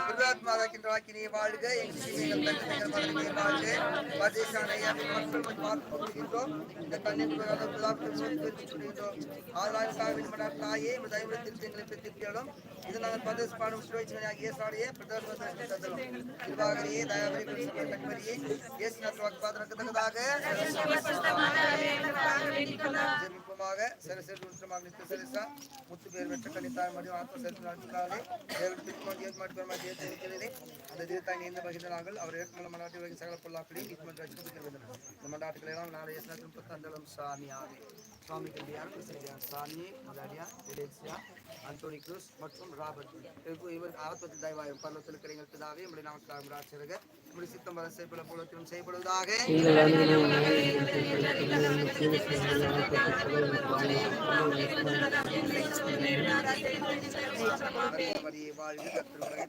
பிரதாத்மாதாக்கின்ற வாக்கினை வாழ்க எங்கள் தங்கள் மகனை வாழ்க பரதேசான மக்கள் பார்த்து கொள்கின்றோம் இந்த கண்ணீர் ஆதாரக்காக மடார் தாயே இந்த தயவுடன் எங்களை பெற்றிருக்கிறோம் இது நாங்கள் பதஸ் பாடும் சுரோச்சனையாக இயேசாடைய பிரதமர் தந்தோம் திருவாகரியே தயாவரி கண்மரியே இயேசு நாட்டு வாக்குபாதனத்தக்கதாக ஜெபிப்போமாக சரசரி உத்தரமாக நித்திய சரிசா முத்து பேர் பெற்ற கணித்தாய் மடியும் ஆத்ம சரித்து நடத்துகிறாரே தேவன் திருப்பம் ஏத் அந்த தீர்த்தாய் நீந்த பகிர்ந்த நாங்கள் அவர் ஏற்கனவே மனாட்டி வகை சகல பொல்லாப்படி நீதிமன்ற அச்சுறுத்தல் இந்த மண்டாட்டுகளை எல்லாம் நாளை இயேசு திருப்ப தந்தளம் சுவாமி கல்யாணம் கிருஷ்ணகிரியார் சாமி முதலியார் எலேசியா அந்தோனி குரூஸ் மற்றும் ராபர்ட் இவர் ஆத்மத்தில் தயவாயும் பல்லத்தில் கிடைங்கள் பிதாவே நம்முடைய நமக்கு ராட்சரக நம்முடைய சித்தம் வர செய்யப்பட போலத்திலும் செய்யப்படுவதாக. மரியே வாழ்க கர்த்தருடைய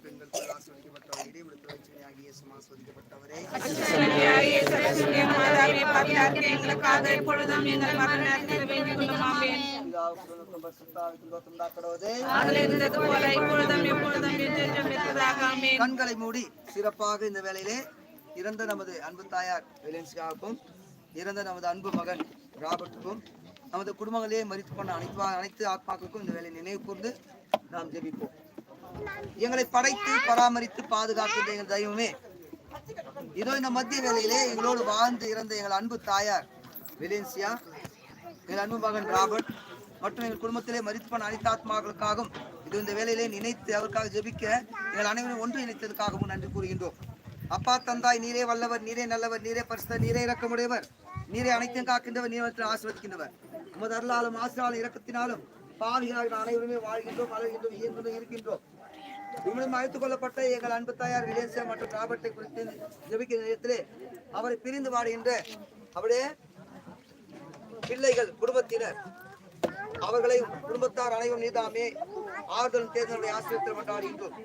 பெண்கள் ஆஸ்வதிக்கப்பட்டவரே விடுத்து வச்சனையாகிய சமாஸ்வதிக்கப்பட்டவரே பிதாவுக்கும் பரிசுத்தாவிக்கும் தோற்றம் தாக்கடுவது கண்களை மூடி சிறப்பாக இந்த வேலையிலே இறந்த நமது அன்பு தாயார் வெலன்ஸ்காவுக்கும் இறந்த நமது அன்பு மகன் ராபர்ட்டுக்கும் நமது குடும்பங்களே மறித்து கொண்ட அனைத்து அனைத்து ஆத்மாக்களுக்கும் இந்த வேலை நினைவு கூர்ந்து நாம் ஜெபிப்போம். எங்களை படைத்து பராமரித்து பாதுகாக்கின்ற எங்கள் தெய்வமே இதோ இந்த மத்திய வேலையிலே எங்களோடு வாழ்ந்து இறந்த எங்கள் அன்பு தாயார் வெலேன்சியா எங்கள் அன்பு மகன் ராபர்ட் மற்றும் எங்கள் குடும்பத்திலே மறித்து போன அனைத்து ஆத்மாக்களுக்காகவும் இது இந்த வேலையிலே நினைத்து அவருக்காக ஜெபிக்க எங்கள் அனைவரும் ஒன்று இணைத்ததுக்காகவும் நன்றி கூறுகின்றோம். அப்பா தந்தாய் நீரே வல்லவர் நீரே நல்லவர் நீரே பரிசுத்தர் நீரே இறக்கமுடையவர் நீரே அனைத்தையும் காக்கின்றவர் நீரத்தில் ஆசிர்வதிக்கின்றவர். உமது அருளாலும் ஆசிராலும் இறக்கத்தினாலும் பாவிகளாக அனைவருமே வாழ்கின்றோம் வளர்கின்றோம் இயங்குகிறோம் இருக்கின்றோம். இவனும் அழைத்துக் கொள்ளப்பட்ட எங்கள் அன்பு தாயார் விலேசியா மற்றும் ராபர்ட்டை குறித்து ஜபிக்கிற நேரத்திலே அவரை பிரிந்து வாடுகின்ற அவருடைய பிள்ளைகள் குடும்பத்தினர் அவர்களை குடும்பத்தார் அனைவரும் நீதாமே ஆறுதல் தேர்தலுடைய ஆசிரியத்தில் கொண்டாடுகின்றோம்.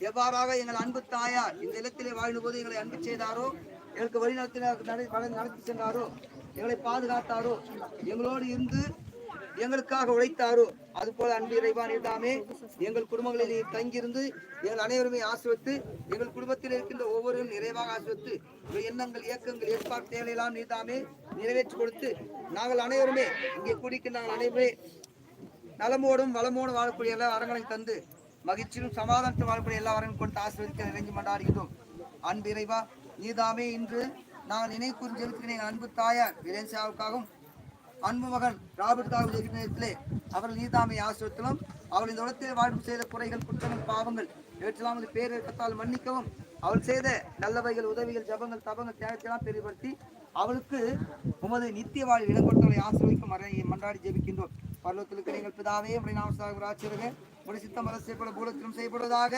எவ்வாறாக எங்கள் அன்பு தாயார் இந்த இல்லத்திலே வாழ்ந்த போது எங்களை அன்பு செய்தாரோ எங்களுக்கு வழி நடத்தினார் நடத்தி சென்றாரோ எங்களை பாதுகாத்தாரோ எங்களோடு இருந்து எங்களுக்காக உழைத்தாரோ அதுபோல அன்பு இறைவா நீதாமே எங்கள் குடும்பங்களில் தங்கியிருந்து எங்கள் அனைவருமே ஆசிர்வத்து எங்கள் குடும்பத்தில் இருக்கின்ற ஒவ்வொருவரும் நிறைவாக ஆசிர்வத்து எண்ணங்கள் இயக்கங்கள் எதிர்பார்ப்பு தேவையெல்லாம் நீதாமே நிறைவேற்றி கொடுத்து நாங்கள் அனைவருமே இங்கே குடிக்கின்ற நாங்கள் அனைவருமே நலமோடும் வளமோடும் வாழக்கூடிய எல்லா வரங்களையும் தந்து மகிழ்ச்சியும் சமாதானத்தில் வாழக்கூடிய எல்லா வரங்களும் கொண்டு ஆசீர்வதிக்க இறங்கி மண்டாடுகிறோம் அன்பு இறைவா நீதாமே இன்று நாங்கள் நினைக்கூறும் ஜெபிக்கிறேன் எங்கள் அன்பு தாயார் விரேன்சாவுக்காகவும் அன்பு மகன் ராபர்ட் ஜெபிக்கிற நேரத்திலே அவர்கள் நீதாமை ஆசிரியத்திலும் அவள் இந்த உலகத்தில் வாழ்வு செய்த குறைகள் குற்றங்கள் பாவங்கள் இவற்றெல்லாம் வந்து பேரிழக்கத்தால் மன்னிக்கவும். அவள் செய்த நல்லவைகள் உதவிகள் ஜபங்கள் தபங்கள் தியாகத்தெல்லாம் பெரிதுபடுத்தி அவளுக்கு உமது நித்திய வாழ் இடம் கொடுத்தவளை ஆசிரியக்கும் மன்றாடி ஜெபிக்கின்றோம். பரலோகத்தில் எங்கள் பிதாவே உடைய நாம சாகுற உடைய சித்தம் மர செய்யப்பட பூலத்திலும் செய்யப்படுவதாக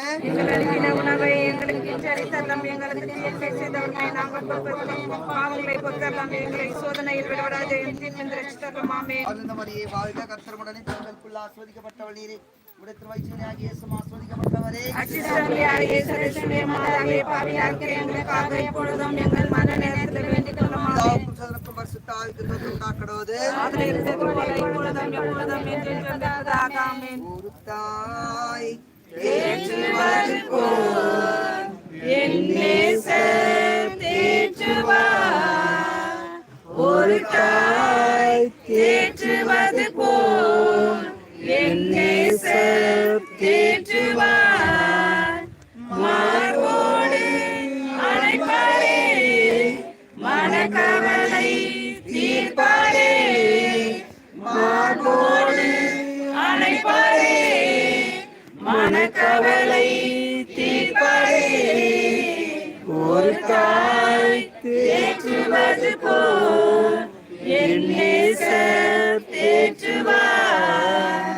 உணவை எங்களுக்கு சரித்தரம் எங்களுக்கு தீர்ப்பை செய்தவர்களை நாங்கள் பொறுப்பேற்கிறோம். பாவங்களை பொறுத்தெல்லாம் எங்களை சோதனையில் விடவிடாது. என்று ரட்சித்தருளுமாமே. அருந்த மரியே வாழ்க கர்த்தருடனே பெண்களுக்குள்ள ஆஸ்வதிக்கப்பட்டவள் நீரே. எங்கள் நேரத்தில் வேண்டிக். ஒரு தாய் தேற்றுவது போல் என் தேற்றுவார். ஒரு தாய் தேற்றுவது போல் என் தேற்றுவார் மார்போடு மனக்கவலை தீர்ப்பாரே மார்போடு அணைப்பாரே மனக்கவலை தீர்ப்பாரே ஒரு தாய் தேற்றுவது போல் என் நேசர் தேற்றுவார்.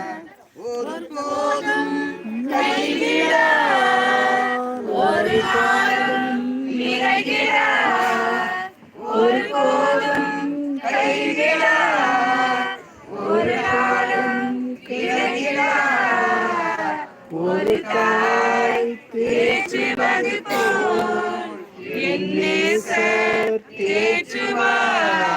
ஒரு போதும் கைவிடார். ஒரு காலம் நிறைகிறார் ஒரு போதும் கைவிடார் ஒரு காலம் கிடைகிறார் கொடுத்தாய் தாய் தேற்றுவது போல் என் தேற்றுவார்